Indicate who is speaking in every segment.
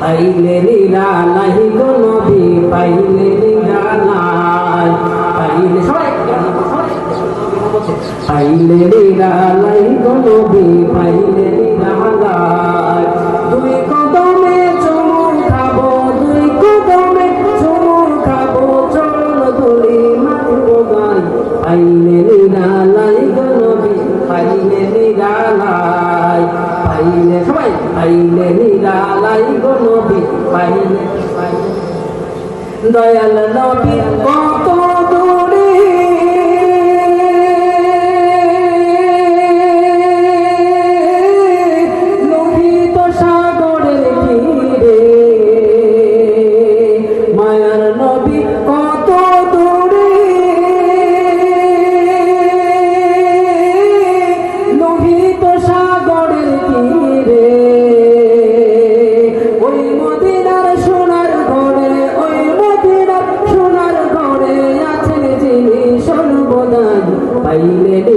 Speaker 1: পাইলে নিরালাই গো নবী, পাইলে নিরালাই পাইলে সবাই পাইলে নিরালাই গো নবী, পাইলে নিরালাই দুই কদমে চুমু খাব, দুই কদমে চুমু খাব, চল ধরি মাথব গাই পাইলে নিরালাই গো নবী, পাইলে পাইলে সবাই পাইলে নিরালাই গো নবী পাইলে। দয়াল নবী কত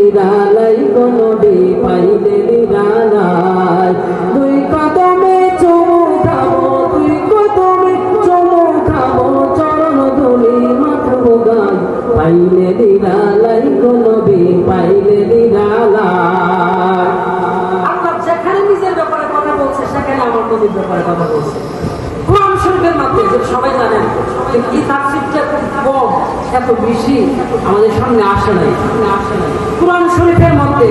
Speaker 1: নিরালাই কোনবি পাইলে নিরালাই দুই কদমে চুমু খাব, দুই কদমে চুমু খাব, চরণ ধুলি মাথবো গাই পাইলে নিরালাই কোনবি পাইলে নিরালাই
Speaker 2: যেখানে নিজের ব্যাপারে কথা বলছে, সেখানে আমার নদীর ব্যাপারে কথা বলছে। কোরআন শরীফের সবাই জানেন কি এত বেশি আমাদের সামনে আসে নাই। কোরআন শরীফের মধ্যে